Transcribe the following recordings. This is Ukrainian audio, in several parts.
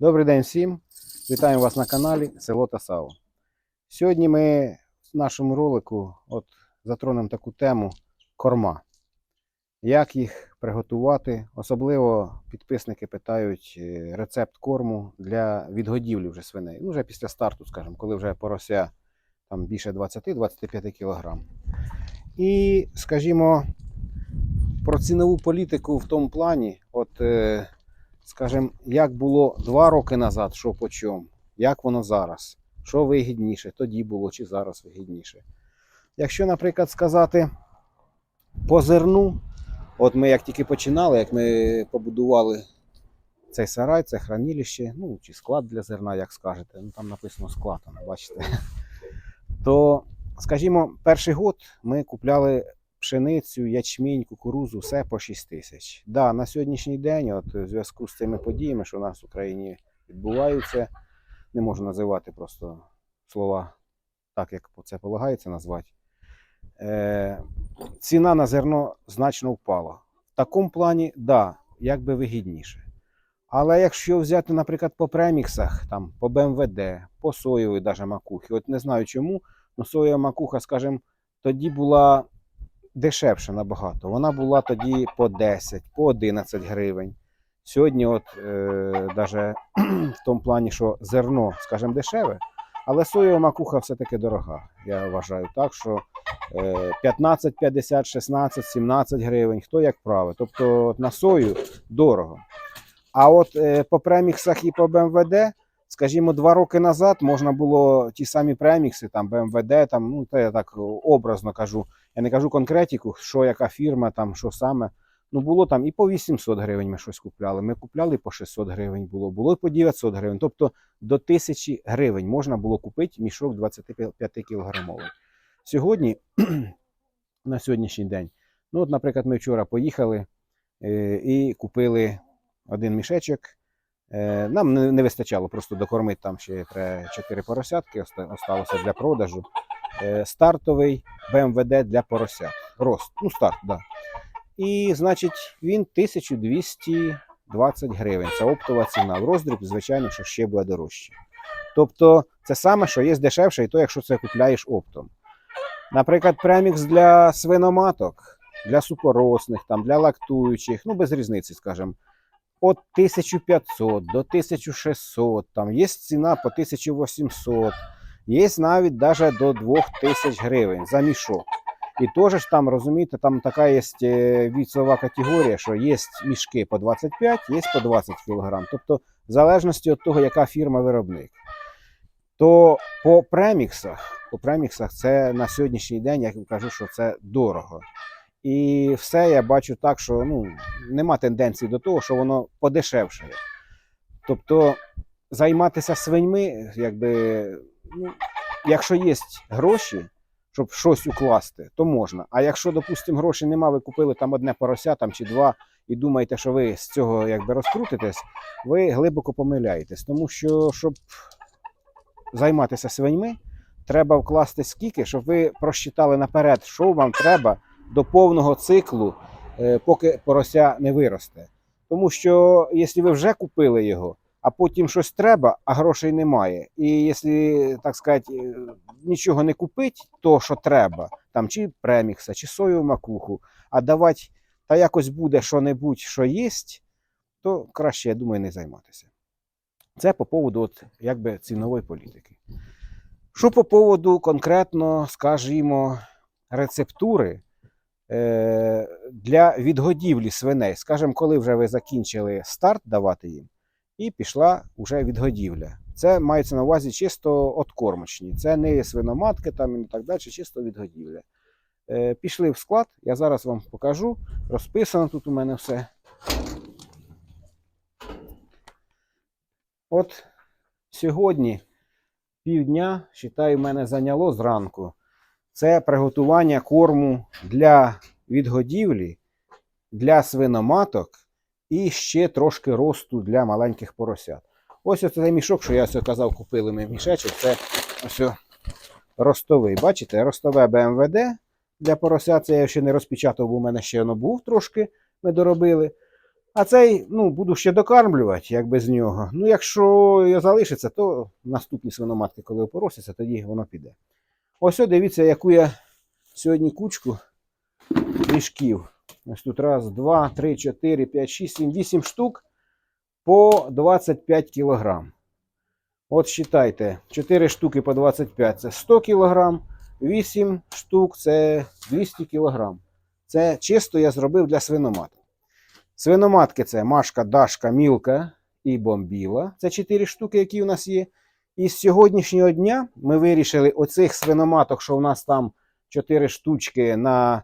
Добрий день всім! Вітаємо вас на каналі Село та Саво. Сьогодні ми в нашому ролику от затронемо таку тему корма. Як їх приготувати? Особливо підписники питають е, рецепт корму для відгодівлі вже свиней. Ну, вже після старту, скажімо, коли вже порося там більше 20-25 кг. І, скажімо, про цінову політику в тому плані, от. Скажімо, як було два роки назад, що по чому, як воно зараз, що вигідніше, тоді було чи зараз вигідніше. Якщо, наприклад, сказати по зерну, от ми як тільки починали, як ми побудували цей сарай, це хранилище, ну чи склад для зерна, як скажете, ну там написано склад, бачите, то, скажімо, перший год ми купляли пшеницю, ячмінь, кукурузу, все по 6 тисяч. Да, на сьогоднішній день, от в зв'язку з цими подіями, що у нас в Україні відбуваються, не можу називати просто слова так, як це полагається назвати. Е, ціна на зерно значно впала. В такому плані, да, як би вигідніше. Але якщо взяти, наприклад, по преміксах, там, по БМВД, по соєвій даже макухи, от не знаю чому, але соєва макуха, скажімо, тоді була дешевше набагато. Вона була тоді по 10, по 11 гривень. Сьогодні, от е, в тому плані, що зерно, скажімо, дешеве, але соєва макуха все-таки дорога. Я вважаю так, що е, 15, 50, 16, 17 гривень, хто як править. Тобто от на сою дорого. А от е, по преміксах і по БМВД, скажімо, два роки назад можна було ті самі премікси, там БМВД, там, ну, це я так образно кажу, я не кажу конкретику, що яка фірма, там, що саме. Ну, було там і по 800 гривень ми щось купляли. Ми купляли по 600 гривень було, було і по 900 гривень. Тобто до 1000 гривень можна було купити мішок 25 кілограмовий. Сьогодні, на сьогоднішній день, ну, от, наприклад, ми вчора поїхали е, і купили один мішечок. Е, нам не, вистачало просто докормити там ще треба 4 поросятки, оста- осталося для продажу. Е, стартовий БМВД для поросят. Рост. Ну, старт. Да. І, значить, він 1220 гривень. Це оптова ціна. В роздріб, звичайно, що ще буде дорожче. Тобто, це саме, що є дешевше, і то, якщо це купляєш оптом. Наприклад, премікс для свиноматок, для супоросних, там, для лактуючих, ну, без різниці, скажімо, от 1500 до 1600, там є ціна по 1800. Є навіть даже до 2000 гривень за мішок. І теж там, розумієте, там така є е, віцова категорія, що є мішки по 25, є по 20 кг. Тобто, в залежності від того, яка фірма виробник. То по преміксах, по преміксах це на сьогоднішній день, я кажу, що це дорого. І все я бачу так, що ну, нема тенденції до того, що воно подешевшає. Тобто займатися свиньми, якби, ну, якщо є гроші, щоб щось укласти, то можна. А якщо, допустимо, грошей нема, ви купили там одне порося там, чи два, і думаєте, що ви з цього якби розкрутитесь, ви глибоко помиляєтесь. Тому що, щоб займатися свиньми, треба вкласти скільки, щоб ви просчитали наперед, що вам треба до повного циклу, е, поки порося не виросте. Тому що якщо ви вже купили його, а потім щось треба, а грошей немає. І якщо, так сказати, нічого не купить, то що треба, там чи премікса, чи соєву макуху, а давати, та якось буде що-небудь, що є, то краще, я думаю, не займатися. Це по поводу от, якби, цінової політики. Що по поводу конкретно, скажімо, рецептури е, для відгодівлі свиней, скажімо, коли вже ви закінчили старт давати їм, і пішла вже відгодівля. Це мається на увазі чисто откормочні. Це не свиноматки там і так далі, чисто відгодівля. Е, пішли в склад, я зараз вам покажу. Розписано тут у мене все. От сьогодні півдня, вважаю, мене зайняло зранку. Це приготування корму для відгодівлі, для свиноматок і ще трошки росту для маленьких поросят. Ось оцей мішок, що я ось казав, купили ми мішечок. Це ось ростовий. Бачите, ростове БМВД для поросят. Це я ще не розпечатав, бо у мене ще воно був трошки. Ми доробили. А цей, ну, буду ще докармлювати, як без нього. Ну, якщо залишиться, то наступні свиноматки, коли опоросяться, тоді воно піде. Ось, дивіться, яку я сьогодні кучку мішків. Ось тут раз, два, три, чотири, п'ять, шість, сім, вісім штук по 25 кілограм. От считайте, 4 штуки по 25 це 100 кілограм, 8 штук це 200 кілограм. Це чисто я зробив для свиноматок. Свиноматки це Машка, Дашка, Мілка і Бомбіла. Це 4 штуки, які у нас є. І з сьогоднішнього дня ми вирішили оцих свиноматок, що у нас там 4 штучки на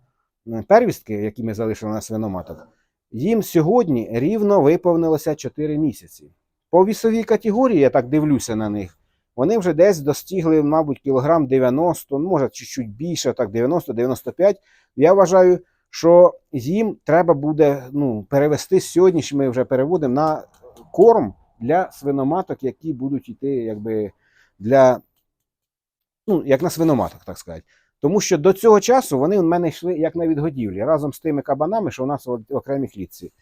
первістки, які ми залишили на свиноматок, їм сьогодні рівно виповнилося 4 місяці. По вісовій категорії, я так дивлюся на них, вони вже десь достигли, мабуть, кілограм 90, ну, може, чуть-чуть більше, так, 90-95. Я вважаю, що їм треба буде ну, перевести сьогодні, що ми вже переводимо на корм для свиноматок, які будуть йти якби для, ну, як на свиноматок, так сказати. Тому що до цього часу вони в мене йшли як на відгодівлі разом з тими кабанами, що у нас в окремій клітці.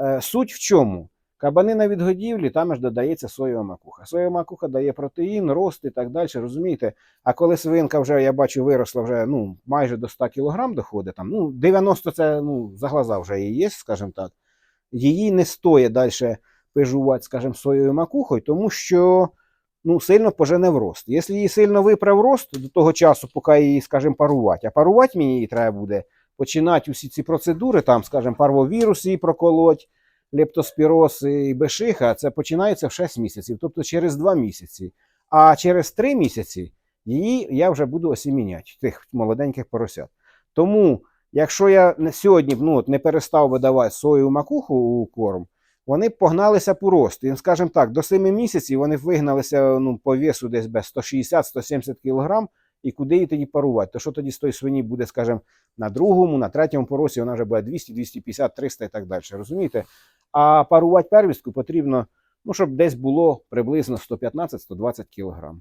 Е, суть в чому? Кабани на відгодівлі, там ж додається соєва макуха. Соєва макуха дає протеїн, рост і так далі, розумієте? А коли свинка вже, я бачу, виросла вже ну, майже до 100 кг доходить, там, ну, 90 це ну, за глаза вже її є, скажімо так. Її не стоїть далі пижувати, скажімо, соєвою макухою, тому що ну, сильно пожене в рост. Якщо її сильно виправ рост до того часу, поки її, скажімо, парувати, а парувати мені її треба буде починати усі ці процедури, там, скажімо, парвовірус її проколоть, лептоспіроз і бешиха, це починається в 6 місяців, тобто через 2 місяці. А через 3 місяці її я вже буду осіміняти, тих молоденьких поросят. Тому, якщо я сьогодні ну, от, не перестав би давати соєву макуху у корм, вони погналися по росту. І, скажімо так, до 7 місяців вони вигналися ну, по весу десь без 160-170 кг, і куди її тоді парувати? То що тоді з тої свині буде, скажімо, на другому, на третьому поросі вона вже буде 200, 250, 300 і так далі. Розумієте? А парувати первістку потрібно, ну, щоб десь було приблизно 115-120 кг.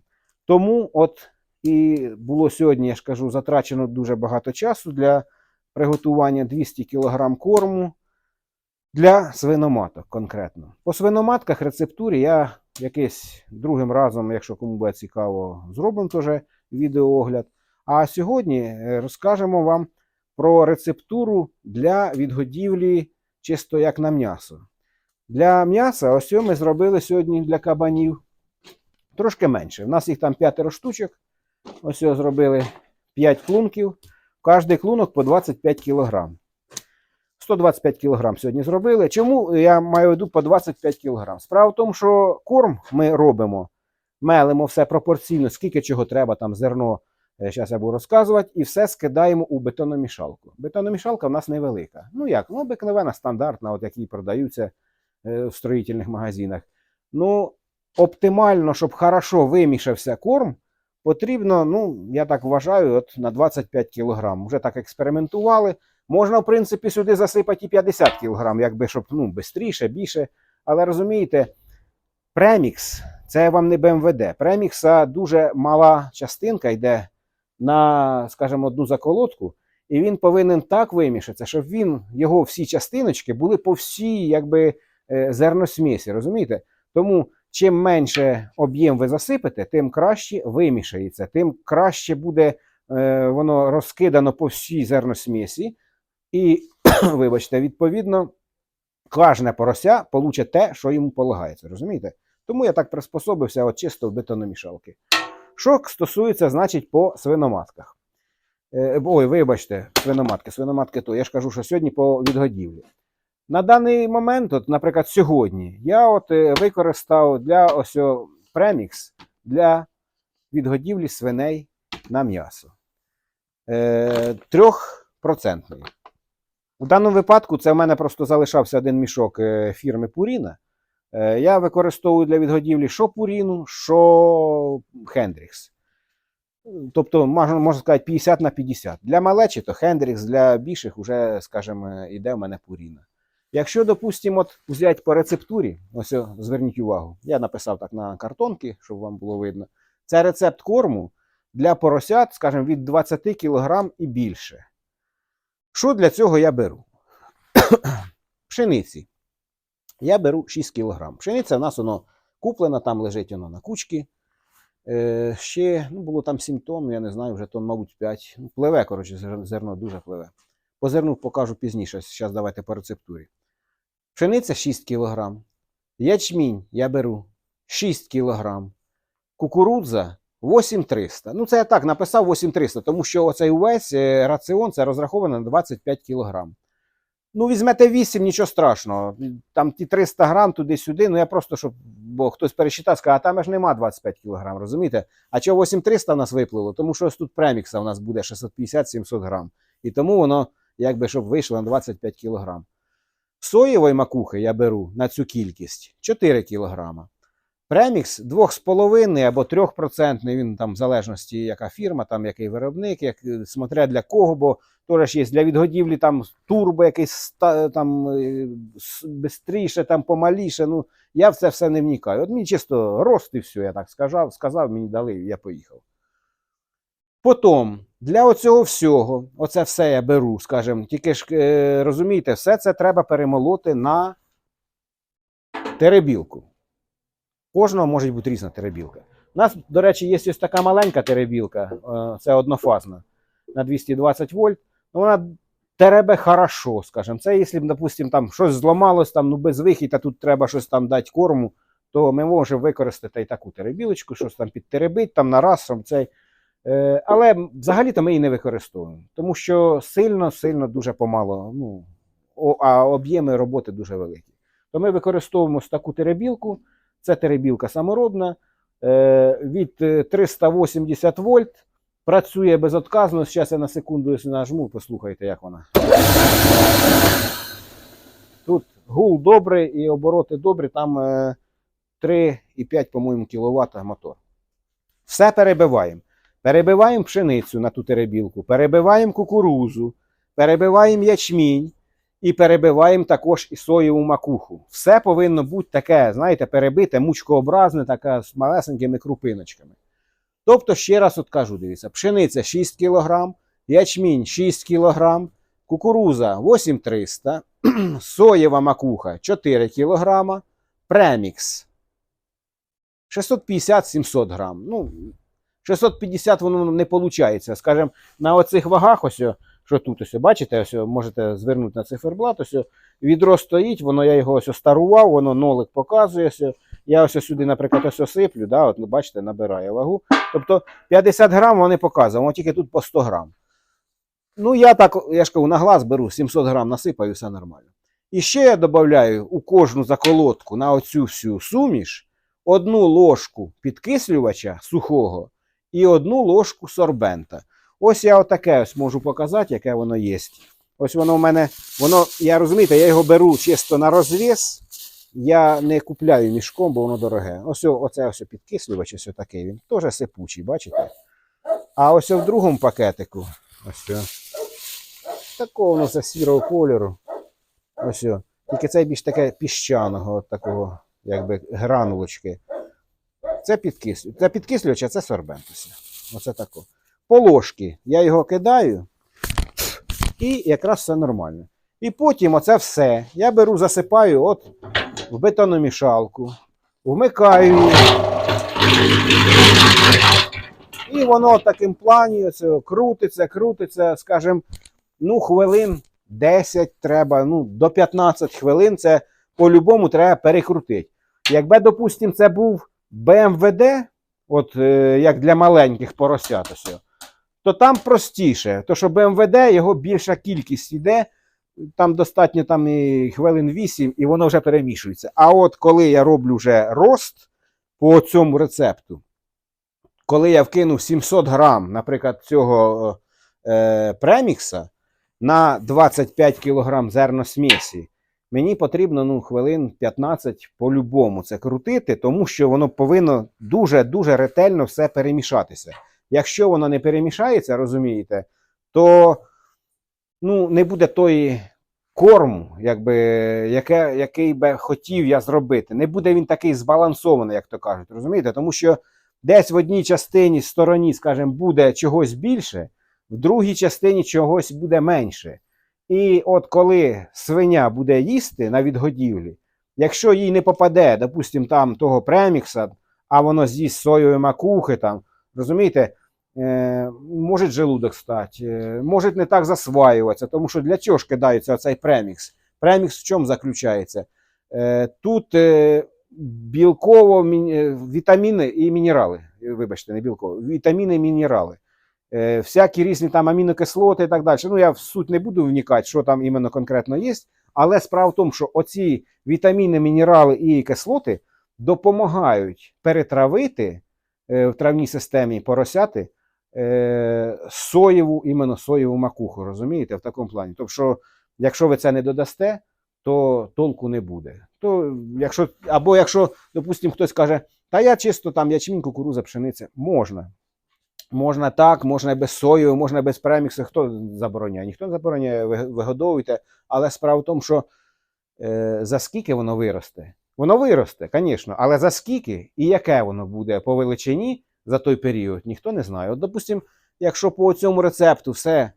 Тому от і було сьогодні, я ж кажу, затрачено дуже багато часу для приготування 200 кг корму для свиноматок конкретно. По свиноматках рецептурі я якийсь другим разом, якщо кому буде цікаво, зробимо теж відеоогляд. А сьогодні е, розкажемо вам про рецептуру для відгодівлі чисто як на м'ясо. Для м'яса, ось ми зробили сьогодні для кабанів трошки менше. У нас їх там п'ятеро штучок. Ось зробили 5 клунків. Кожний клунок по 25 кг. 125 кг сьогодні зробили. Чому я маю виду по 25 кг? Справа в тому, що корм ми робимо, мелимо все пропорційно, скільки чого треба, там зерно. Зараз я буду розказувати, і все скидаємо у бетономішалку. Бетономішалка в нас невелика. Ну як? Ну, обикновена, стандартна, от які продаються е, в строїтельних магазинах. Ну, оптимально, щоб хорошо вимішався корм, потрібно, ну, я так вважаю, от на 25 кг. Вже так експериментували. Можна, в принципі, сюди засипати і 50 кг, якби щоб ну, швидше, більше. Але розумієте, премікс це вам не БМВД. Премікса дуже мала частинка йде на, скажімо, одну заколотку, і він повинен так вимішатися, щоб він, його всі частиночки були по всій якби, е, зерносмісі, розумієте? Тому чим менше об'єм ви засипете, тим краще вимішається, тим краще буде е, воно розкидано по всій зерносмісі. І, вибачте, відповідно, кожне порося получить те, що йому полагається, розумієте? Тому я так приспособився от чисто в бетономішалки. Що стосується, значить, по свиноматках. Е, ой, вибачте, свиноматки, свиноматки то. Я ж кажу, що сьогодні по відгодівлі. На даний момент, от, наприклад, сьогодні, я от е, використав для ось премікс для відгодівлі свиней на м'ясо. Е, Трьохпроцентний. У даному випадку це в мене просто залишався один мішок е, фірми Пуріна. Е, Я використовую для відгодівлі що Пуріну, що Хендрікс. Тобто, можна, можна сказати, 50 на 50. Для малечі, то Хендрікс, для більших вже, скажімо, йде в мене Пуріна. Якщо, допустимо, от взяти по рецептурі, ось зверніть увагу, я написав так на картонки, щоб вам було видно. Це рецепт корму для поросят, скажімо, від 20 кг і більше. Що для цього я беру? Пшениці Я беру 6 кг. Пшениця в нас воно куплена, там лежить воно на кучці. Е, ще ну, було там 7 тонн, я не знаю, вже тонн, мабуть, 5. Ну, пливе, коротше, зерно дуже пливе. По зерну покажу пізніше. Зараз давайте по рецептурі. Пшениця 6 кг. Ячмінь я беру 6 кг. Кукурудза 8300. Ну, це я так написав 8300, тому що оцей увесь е, раціон це розраховано на 25 кг. Ну, візьмете 8, нічого страшного. Там ті 300 грам туди-сюди. Ну я просто, щоб бо хтось пересчитав, сказав, а там ж нема 25 кг, розумієте? А чого 8300 в нас виплило? Тому що ось тут премікса у нас буде 650-700 грам. І тому воно, якби щоб вийшло на 25 кг. Соєвої макухи я беру на цю кількість 4 кг. Премікс 2,5 або 3%, він там в залежності, яка фірма, там який виробник, як е, смотря для кого, бо теж є для відгодівлі там турбо якийсь там е, с- бистріше, там помаліше. Ну, я в це все не вникаю. От мені чисто рост і все, я так сказав, сказав, мені дали, я поїхав. Потім, для оцього всього, оце все я беру, скажімо, тільки ж е, розумієте, все це треба перемолоти на теребілку. Кожного може бути різна теребілка. У нас, до речі, є ось така маленька теребілка, е, це однофазна на 220 вольт. Ну, вона теребе хорошо, скажімо. Це якщо, допустимо, там щось зламалось, там, ну, без вихід, а тут треба щось там дати корму, то ми можемо використати і таку теребілочку, щось там підтеребить, там на раз, щоб цей. Е, але взагалі-то ми її не використовуємо, тому що сильно-сильно дуже помало, ну, а об'єми роботи дуже великі. То ми використовуємо таку теребілку. Це теребілка саморобна е, від е, 380 вольт. Працює безотказно. Зараз я на секунду якщо нажму, послухайте, як вона. Тут гул добрий і обороти добрі, там е, 3,5, по-моєму, кВт мотор. Все перебиваємо. Перебиваємо пшеницю на ту теребілку, перебиваємо кукурузу, перебиваємо ячмінь і перебиваємо також і соєву макуху. Все повинно бути таке, знаєте, перебите, мучкообразне, таке з малесенькими крупиночками. Тобто, ще раз от кажу, дивіться, пшениця 6 кг, ячмінь 6 кг, кукуруза 8300, соєва макуха 4 кг, премікс 650-700 грам. Ну, 650 воно не виходить. Скажімо, на оцих вагах, ось, що тут ось, бачите, ось, можете звернути на циферблат, ось, відро стоїть, воно я його ось старував, воно нолик показує. Ось, я ось сюди, наприклад, ось осиплю, да, от, ну, бачите, набирає вагу. Тобто 50 грам вони показують, тільки тут по 100 грам. Ну, я так, я ж кажу, на глаз беру 700 грам насипаю, все нормально. І ще я додаю у кожну заколотку на оцю всю суміш одну ложку підкислювача сухого і одну ложку сорбента. Ось я отаке ось можу показати, яке воно є. Ось воно в мене, воно, я розумієте, я його беру чисто на розв'яз. Я не купляю мішком, бо воно дороге. Ось оце ось підкислювач, ось такий він. Теж сипучий, бачите? А ось в другому пакетику. Ось. Такого воно це сірого кольору. Ось. Тільки це більш таке піщаного, от такого, якби гранулочки. Це підкислювач. Це підкислювач, а це сорбент. Оце тако. По ложки я його кидаю, і якраз все нормально. І потім оце все я беру, засипаю от в бетономішалку, вмикаю. І воно таким плані оце, крутиться, крутиться, скажімо, ну, хвилин 10 треба, ну, до 15 хвилин це по-любому треба перекрутити. Якби, допустимо, це був БМВД, от е, як для маленьких поросят, ось, то там простіше. То що БМВД, його більша кількість йде, там достатньо там і хвилин 8, і воно вже перемішується. А от коли я роблю вже рост по цьому рецепту, коли я вкинув 700 грам, наприклад, цього е, премікса на 25 кг зерносмісі, мені потрібно ну, хвилин 15 по-любому це крутити, тому що воно повинно дуже-дуже ретельно все перемішатися. Якщо воно не перемішається, розумієте, то ну, не буде тої корму, якби, яке, який би хотів я зробити. Не буде він такий збалансований, як то кажуть, розумієте? Тому що десь в одній частині стороні, скажімо, буде чогось більше, в другій частині чогось буде менше. І от коли свиня буде їсти на відгодівлі, Якщо їй не попаде, допустим, там того премікса, а воно з'їсть соєвої макухи, там, розумієте, е, може желудок стати, е, може не так засваюватися, тому що для чого ж кидається оцей премікс? Премікс в чому заключається? Е, тут білково вітаміни і мінерали. Вибачте, не білково, вітаміни і мінерали. Всякі різні там амінокислоти і так далі. Ну, я в суть не буду вникати, що там іменно конкретно є. Але справа в тому, що оці вітаміни, мінерали і кислоти допомагають перетравити в травній системі поросяти е, соєву, іменно соєву макуху, розумієте, в такому плані. Тобто, що, якщо ви це не додасте, то толку не буде. То, якщо, або якщо, допустимо, хтось каже, та я чисто там ячмінь, кукуруза, пшениця, можна. Можна так, можна без сою, можна без преміксу. Хто забороняє? Ніхто не забороняє, ви- вигодовуйте. Але справа в тому, що е, за скільки воно виросте? Воно виросте, звісно, але за скільки і яке воно буде по величині за той період, ніхто не знає. От, допустимо, якщо по цьому рецепту все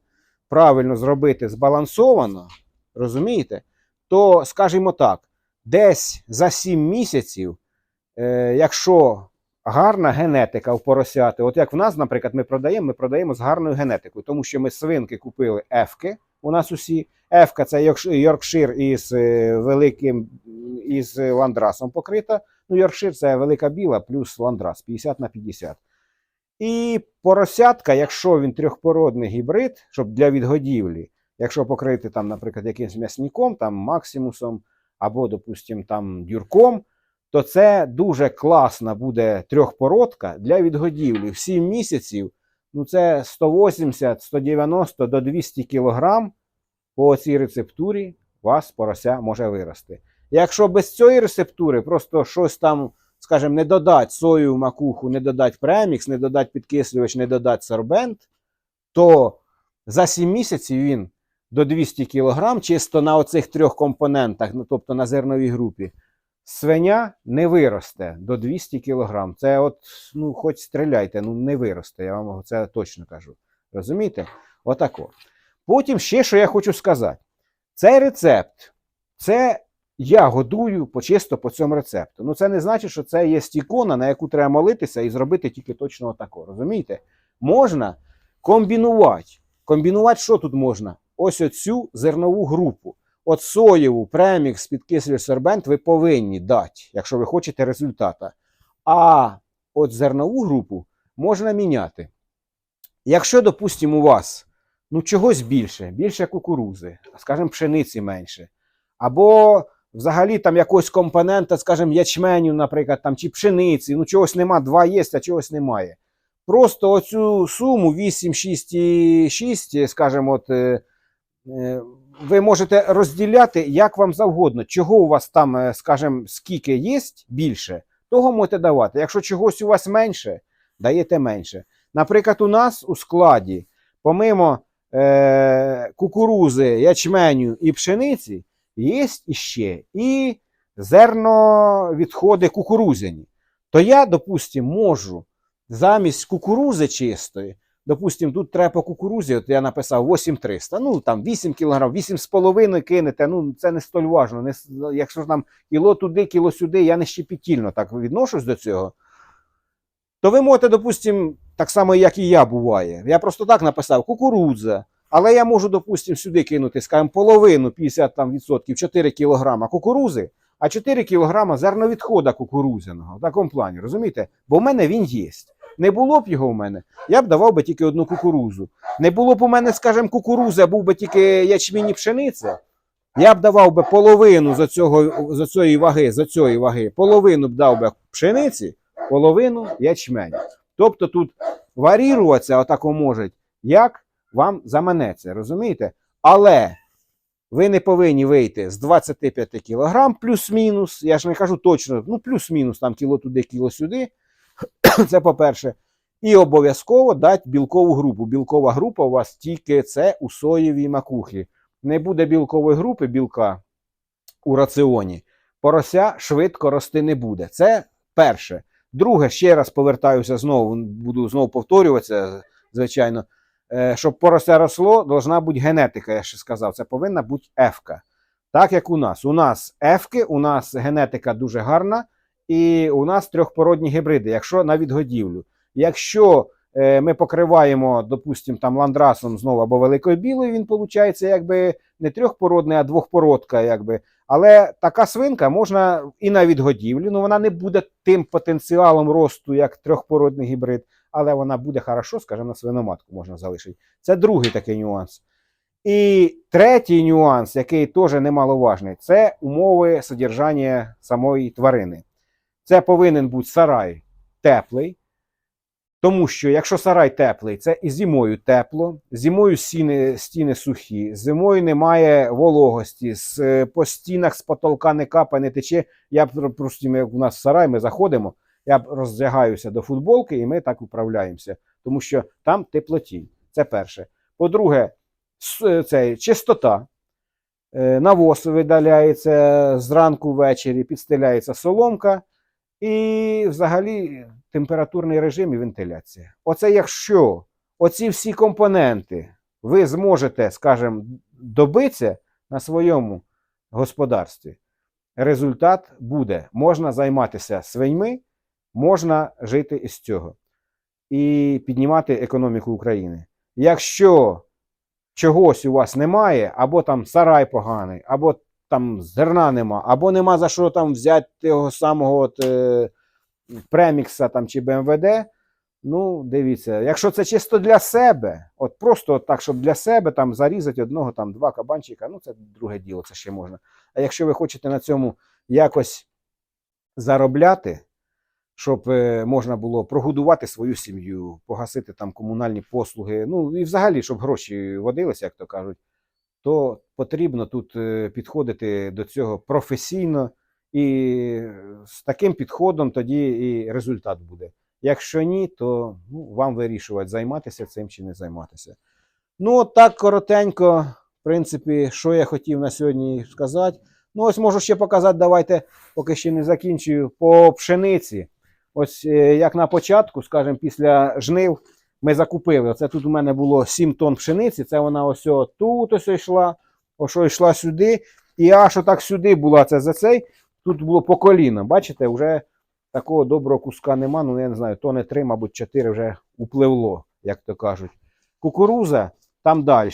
правильно зробити збалансовано, розумієте, то, скажімо так, десь за 7 місяців, е, якщо гарна генетика в поросяти, от як в нас, наприклад, ми продаємо, ми продаємо з гарною генетикою, тому що ми свинки купили ефки, у нас усі. Ефка це Йоркш- Йоркшир із е, великим із ландрасом покрита. Ну, Йоркшир це велика біла плюс ландрас 50 на 50. І поросятка, якщо він трьохпородний гібрид, щоб для відгодівлі, якщо покрити там, наприклад, якимось м'ясником, там максимусом або, допустимо, там дюрком, то це дуже класна буде трьохпородка для відгодівлі. В 7 місяців ну це 180, 190 до 200 кілограм по цій рецептурі у вас порося може вирости. Якщо без цієї рецептури просто щось там, скажімо, не додать сою в макуху, не додать премікс, не додать підкислювач, не додать сорбент, то за 7 місяців він до 200 кг чисто на оцих трьох компонентах, ну, тобто на зерновій групі, свиня не виросте до 200 кг. Це от, ну, хоч стріляйте, ну не виросте, я вам це точно кажу. Розумієте? Отако. Потім ще що я хочу сказати. Цей рецепт, це я годую по чисто по цьому рецепту. Ну, це не значить, що це є ікона, на яку треба молитися і зробити тільки точно отако. Розумієте? Можна комбінувати. Комбінувати що тут можна? Ось оцю зернову групу. От соєву, премікс, підкислювач сорбент ви повинні дати, якщо ви хочете результата. А от зернову групу можна міняти. Якщо, допустимо, у вас ну, чогось більше, більше кукурузи, скажімо, пшениці менше, або взагалі там якогось компонента, скажімо, ячменю, наприклад, там, чи пшениці, ну чогось нема, два є, а чогось немає. Просто оцю суму 8, 6 6, скажімо, от, е, е, ви можете розділяти як вам завгодно. Чого у вас там, е, скажімо, скільки є більше, того можете давати. Якщо чогось у вас менше, даєте менше. Наприклад, у нас у складі, помимо е, кукурузи, ячменю і пшениці, є іще і зерновідходи кукурузяні. То я, допустимо, можу замість кукурузи чистої, допустимо, тут треба по кукурузі, от я написав 8300, ну там 8 кг, 8,5 кинете, ну це не столь важно. Не, якщо ж там кіло туди, кіло сюди, я не щепетільно так відношусь до цього. То ви можете, допустимо, так само, як і я буває. Я просто так написав кукурудза. Але я можу, допустимо, сюди кинути, скажімо, половину 50 там, відсотків, 4 кг кукурузи, а 4 кг зерновідхода кукурузяного. В такому плані, розумієте? Бо в мене він є. Не було б його в мене, я б давав би тільки одну кукурузу. Не було б у мене, скажімо, кукурузи, а був би тільки ячмінь і пшениця. Я б давав би половину за, цього, за цієї ваги, за цієї ваги, половину б дав би пшениці, половину ячменю.Тобто тут варіруватися отако можуть, як вам заманеться, розумієте? Але ви не повинні вийти з 25 кг плюс-мінус. Я ж не кажу точно, ну плюс-мінус там кіло туди, кіло сюди. Це по-перше. І обов'язково дати білкову групу. Білкова група у вас тільки це у соєвій макухі. Не буде білкової групи білка у раціоні. Порося швидко рости не буде. Це перше. Друге, ще раз повертаюся знову, буду знову повторюватися, звичайно. Е, Щоб порося росло, должна бути генетика, я ще сказав. Це повинна бути ефка. Так як у нас. У нас ефки, у нас генетика дуже гарна, і у нас трьохпородні гібриди, якщо на відгодівлю. Якщо е, ми покриваємо, допустимо, там ландрасом знову або великою білою, він виходить якби не трьохпородний, а двохпородка. Якби. Але така свинка можна і на відгодівлю, ну вона не буде тим потенціалом росту, як трьохпородний гібрид, але вона буде хорошо, скажімо, на свиноматку можна залишити. Це другий такий нюанс. І третій нюанс, який теж немаловажний, це умови содержання самої тварини. Це повинен бути сарай теплий, тому що якщо сарай теплий, це і зимою тепло, зимою стіни, стіни сухі, зимою немає вологості, з, е, по стінах з потолка не капає, не тече. Я просто, у нас сарай, ми заходимо, я роздягаюся до футболки, і ми так управляємося, тому що там теплотінь. Це перше. По-друге, с- цей, чистота. Е, Навоз видаляється зранку ввечері, підстеляється соломка, і взагалі температурний режим і вентиляція. Оце якщо оці всі компоненти ви зможете, скажімо, добитися на своєму господарстві, результат буде. Можна займатися свиньми, можна жити із цього і піднімати економіку України. Якщо чогось у вас немає, або там сарай поганий, або там зерна нема, або нема за що там взяти того самого от, е, премікса там, чи БМВД. Ну, дивіться, якщо це чисто для себе, от просто от так, щоб для себе там зарізати одного, там два кабанчика, ну це друге діло, це ще можна. А якщо ви хочете на цьому якось заробляти, щоб е, можна було прогодувати свою сім'ю, погасити там комунальні послуги, ну і взагалі, щоб гроші водилися, як то кажуть, то потрібно тут е, підходити до цього професійно, і з таким підходом тоді і результат буде. Якщо ні, то ну, вам вирішувати, займатися цим чи не займатися. Ну, от так коротенько, в принципі, що я хотів на сьогодні сказати. Ну, ось можу ще показати, давайте, поки ще не закінчую, по пшениці. Ось е, як на початку, скажімо, після жнив ми закупили. Оце тут у мене було 7 тонн пшениці. Це вона ось тут ось йшла, ось йшла сюди. І аж отак сюди була це за цей. Тут було по коліна. Бачите, вже такого доброго куска нема. Ну, я не знаю, тони 3, мабуть, 4 вже upливло, як то кажуть. Кукуруза там далі.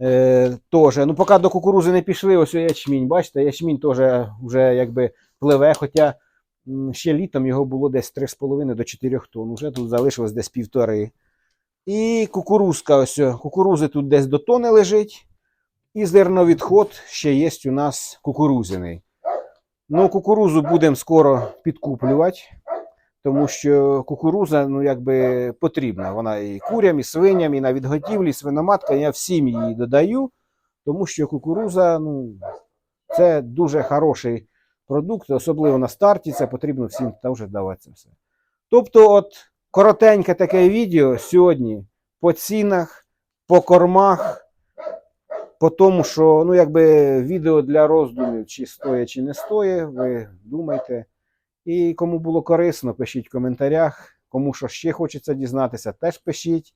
Е, тоже. Ну, поки до кукурузи не пішли, ось ячмінь. Бачите, ячмінь теж вже якби пливе, хоча ще літом його було десь 3,5 до 4 тонн. Уже тут залишилось десь півтори. І кукурузка, ось кукурузи тут десь до тони лежить. І зерновідход ще є у нас кукурузяний. Ну, кукурузу будемо скоро підкуплювати, тому що кукуруза ну, якби потрібна. Вона і курям, і свиням, і на відготівлі, і свиноматка. Я всім її додаю, тому що кукуруза ну, це дуже хороший продукт, особливо на старті, це потрібно всім теж давати це все. Тобто, от коротеньке таке відео сьогодні по цінах, по кормах. По тому, що ну, якби відео для роздумів, чи стоїть, чи не стоїть, ви думайте. І кому було корисно, пишіть в коментарях. Кому що ще хочеться дізнатися, теж пишіть.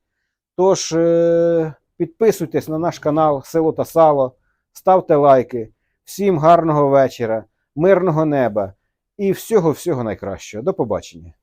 Тож, е- підписуйтесь на наш канал Село та Сало, ставте лайки. Всім гарного вечора, мирного неба і всього-всього найкращого. До побачення.